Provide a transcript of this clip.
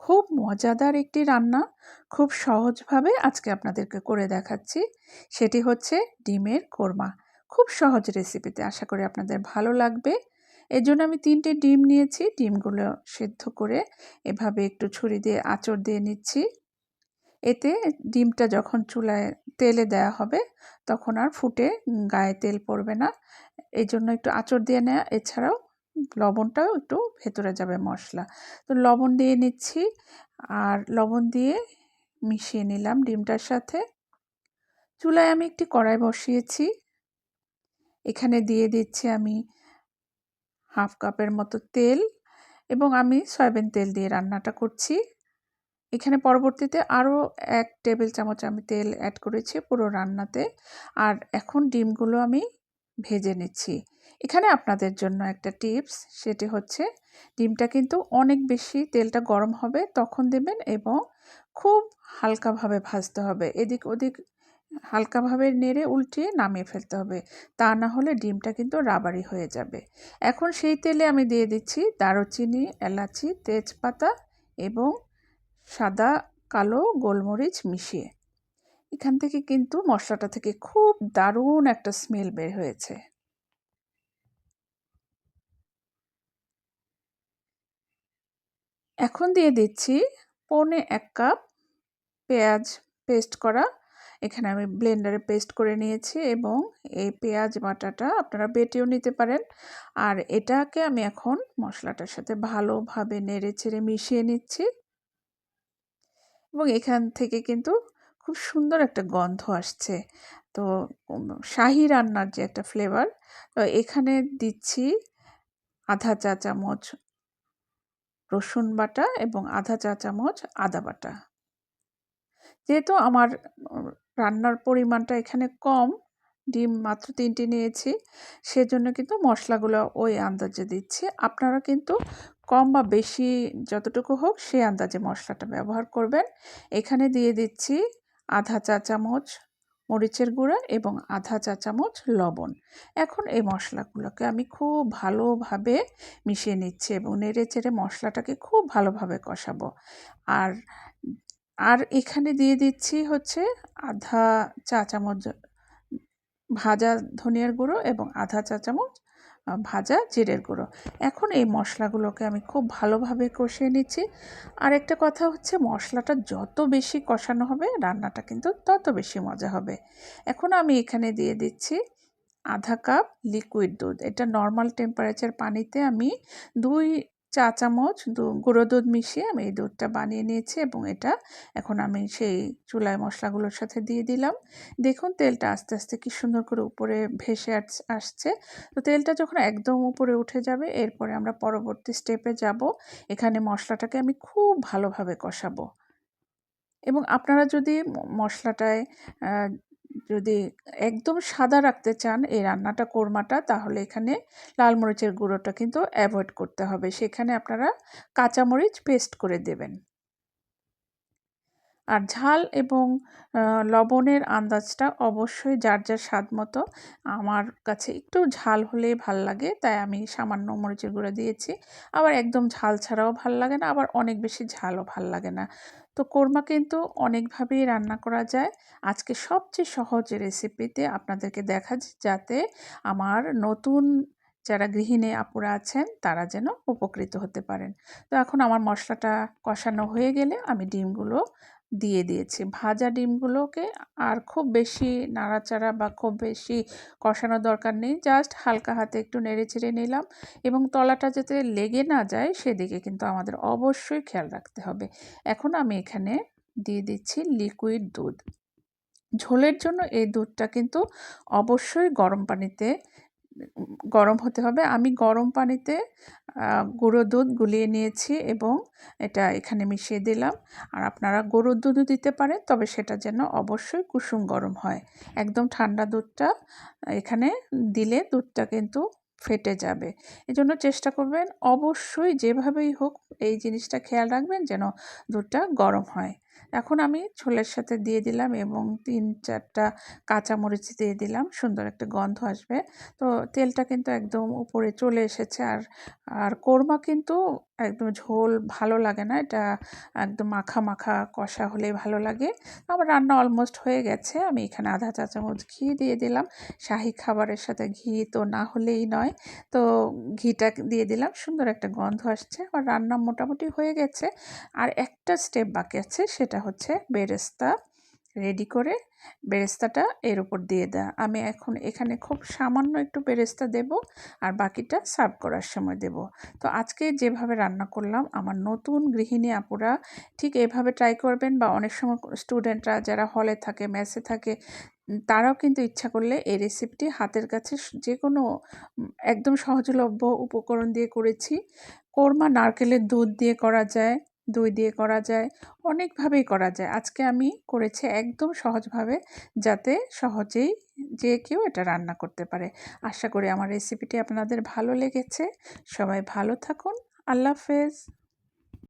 খুব মজাদার একটি রান্না। খুব সহজভাবে আজকে আপনাদেরকে করে দেখাচ্ছি। সেটি হচ্ছে ডিমের কোরমা। খুব সহজ রেসিপিতে আশা করি আপনাদের ভালো লাগবে। এর জন্য আমি তিনটে ডিম নিয়েছি। ডিমগুলো সেদ্ধ করে এভাবে একটু ছুরি দিয়ে আঁচড় দিয়ে নিচ্ছি। এতে ডিমটা যখন চুলায় তেলে দেওয়া হবে, তখন আর ফুটে গায়ে তেল পড়বে না। এই জন্য একটু আঁচড় দিয়ে নেওয়া এছাড়াও লবণটাও একটু ভেতরে যাবে মশলা। তো লবণ দিয়ে নিচ্ছি আর লবণ দিয়ে মিশিয়ে নিলাম ডিমটার সাথে। চুলায় আমি একটি কড়াই বসিয়েছি। এখানে দিয়ে দিচ্ছি আমি হাফ কাপের মতো তেল এবং আমি সয়াবিন তেল দিয়ে রান্নাটা করছি। এখানে পরবর্তীতে আরও এক টেবিল চামচ আমি তেল অ্যাড করেছি পুরো রান্নাতে। আর এখন ডিমগুলো আমি ভেজে নিচ্ছি। এখানে আপনাদের জন্য একটা টিপস, সেটি হচ্ছে ডিমটা কিন্তু অনেক বেশি তেলটা গরম হবে তখন দেবেন এবং খুব হালকাভাবে ভাজতে হবে। এদিক ওদিক হালকাভাবে নেড়ে উল্টিয়ে নামিয়ে ফেলতে হবে। তা না হলে ডিমটা কিন্তু রাবারি হয়ে যাবে। এখন সেই তেলে আমি দিয়ে দিচ্ছি দারুচিনি, এলাচি, তেজপাতা এবং সাদা কালো গোলমরিচ মিশিয়ে। এখান থেকে কিন্তু মশলাটা থেকে খুব দারুণ একটা স্মেল বের হয়েছে। এখন দিয়ে দিচ্ছি পৌনে এক কাপ পেঁয়াজ পেস্ট করা। এখানে আমি ব্লেন্ডারে পেস্ট করে নিয়েছি এবং এই পেঁয়াজ বাটাটা আপনারা বেটেও নিতে পারেন। আর এটাকে আমি এখন মশলাটার সাথে ভালোভাবে নেড়ে চেড়ে মিশিয়ে নিচ্ছি। এবং এখান থেকে কিন্তু খুব সুন্দর একটা গন্ধ আসছে। তো শাহি রান্নার যে একটা ফ্লেভার তো এখানে দিচ্ছি আধা চা চামচ রসুন বাটা এবং আধা চা চামচ আদা বাটা। যেহেতু আমার রান্নার পরিমাণটা এখানে কম, ডিম মাত্র তিনটি নিয়েছি, সেজন্য কিন্তু মশলাগুলো ওই আন্দাজে দিচ্ছি। আপনারা কিন্তু কম বা বেশি যতটুকু হোক সেই আন্দাজে মশলাটা ব্যবহার করবেন। এখানে দিয়ে দিচ্ছি আধা চা চামচ মরিচের গুঁড়া এবং আধা চা চামচ লবণ। এখন এই মশলাগুলোকে আমি খুব ভালোভাবে মিশিয়ে নিচ্ছি এবং নেড়ে চেড়ে মশলাটাকে খুব ভালোভাবে কষাবো। আর আর এখানে দিয়ে দিচ্ছি হচ্ছে আধা চা চামচ ভাজা ধনিয়ার গুঁড়ো এবং আধা চা চামচ ভাজা জিরের গুঁড়ো। এখন এই মশলাগুলোকে আমি খুব ভালোভাবে কষিয়ে নিচ্ছি। আর একটা কথা হচ্ছে মশলাটা যত বেশি কষানো হবে, রান্নাটা কিন্তু তত বেশি মজা হবে। এখন আমি এখানে দিয়ে দিচ্ছি আধা কাপ লিকুইড দুধ। এটা নর্মাল টেম্পারেচার পানিতে আমি দুই চা চামচ গুঁড়ো দুধ মিশিয়ে আমি এই দুধটা বানিয়ে নিয়েছি এবং এটা এখন আমি সেই চুলায় মশলাগুলোর সাথে দিয়ে দিলাম। দেখুন তেলটা আস্তে আস্তে কি সুন্দর করে উপরে ভেসে আসছে। তো তেলটা যখন একদম উপরে উঠে যাবে, এরপরে আমরা পরবর্তী স্টেপে যাব। এখানে মশলাটাকে আমি খুব ভালোভাবে কষাবো। এবং আপনারা যদি মশলাটায় যদি একদম সাদা রাখতে চান এই রান্নাটা, কোরমাটা, তাহলে এখানে লাল মরিচের গুঁড়োটা কিন্তু অ্যাভয়েড করতে হবে। সেখানে আপনারা কাঁচামরিচ পেস্ট করে দেবেন। আর ঝাল এবং লবণের আন্দাজটা অবশ্যই যার যার স্বাদ মতো। আমার কাছে একটু ঝাল হলেই ভালো লাগে, তাই আমি সামান্য মরিচের গুঁড়ো দিয়েছি। আবার একদম ঝাল ছাড়াও ভালো লাগে না, আবার অনেক বেশি ঝালও ভালো লাগে না। তো কোরমা কিন্তু অনেকভাবেই রান্না করা যায়। আজকে সবচেয়ে সহজ রেসিপিতে আপনাদেরকে দেখা যাতে আমার নতুন যারা গৃহিণী আপুরা আছেন, তারা যেন উপকৃত হতে পারেন। তো এখন আমার মশলাটা কষানো হয়ে গেলে আমি ডিমগুলো দিয়ে দিয়েছি। ভাজা ডিমগুলোকে আর খুব বেশি নাড়াচাড়া বা খুব বেশি কষানোর দরকার নেই। জাস্ট হালকা হাতে একটু নেড়ে চেড়ে নিলাম এবং তলাটা যাতে লেগে না যায় সেদিকে কিন্তু আমাদের অবশ্যই খেয়াল রাখতে হবে। এখন আমি এখানে দিয়ে দিচ্ছি লিকুইড দুধ। ঝোলের জন্য এই দুধটা কিন্তু অবশ্যই গরম পানিতে গরম হতে হবে। আমি গরম পানিতে গুঁড়ো দুধ গুলিয়ে নিয়েছি এবং এটা এখানে মিশিয়ে দিলাম। আর আপনারা গরুর দুধও দিতে পারেন, তবে সেটা যেন অবশ্যই কুসুম গরম হয়। একদম ঠান্ডা দুধটা এখানে দিলে দুধটা কিন্তু ফেটে যাবে। এজন্য চেষ্টা করবেন অবশ্যই যেভাবেই হোক এই জিনিসটা খেয়াল রাখবেন যেন দুধটা গরম হয়। এখন আমি ছোলের সাথে দিয়ে দিলাম এবং তিন চারটা কাঁচামরিচ দিয়ে দিলাম, সুন্দর একটা গন্ধ আসবে। তো তেলটা কিন্তু একদম উপরে চলে এসেছে আর আর কোরমা কিন্তু একদম ঝোল ভালো লাগে না, এটা একদম মাখা মাখা কষা হলেই ভালো লাগে। আমার রান্না অলমোস্ট হয়ে গেছে, আমি এখানে আধা চা চামচ ঘি দিয়ে দিলাম। শাহি খাবারের সাথে ঘি তো না হলেই নয়, তো ঘিটা দিয়ে দিলাম, সুন্দর একটা গন্ধ আসছে। আমার রান্না মোটামুটি হয়ে গেছে। আর একটা স্টেপ বাকি আছে, সেটা হচ্ছে বেরেস্তা। রেডি করে বেরেস্তাটা এর উপর দিয়ে দেওয়া আমি এখন এখানে খুব সামান্য একটু বেরেস্তা দেব আর বাকিটা সার্ভ করার সময় দেব। তো আজকে যেভাবে রান্না করলাম, আমার নতুন গৃহিণী আপুরা ঠিক এভাবে ট্রাই করবেন বা অনেক সময় স্টুডেন্টরা যারা হলে থাকে মেসে থাকে, তারাও কিন্তু ইচ্ছা করলে এই রেসিপিটি হাতের কাছে যে কোনো একদম সহজলভ্য উপকরণ দিয়ে করেছি। কোরমা নারকেলের দুধ দিয়ে করা যায়। দই দিয়ে করা যায়, অনেকভাবেই করা যায়। আজকে আমি করেছি একদম সহজভাবে যাতে সহজেই যে কেউ এটা রান্না করতে পারে। আশা করি আমার রেসিপিটি আপনাদের ভালো লেগেছে। সবাই ভালো থাকুন। আল্লাহ হাফেজ।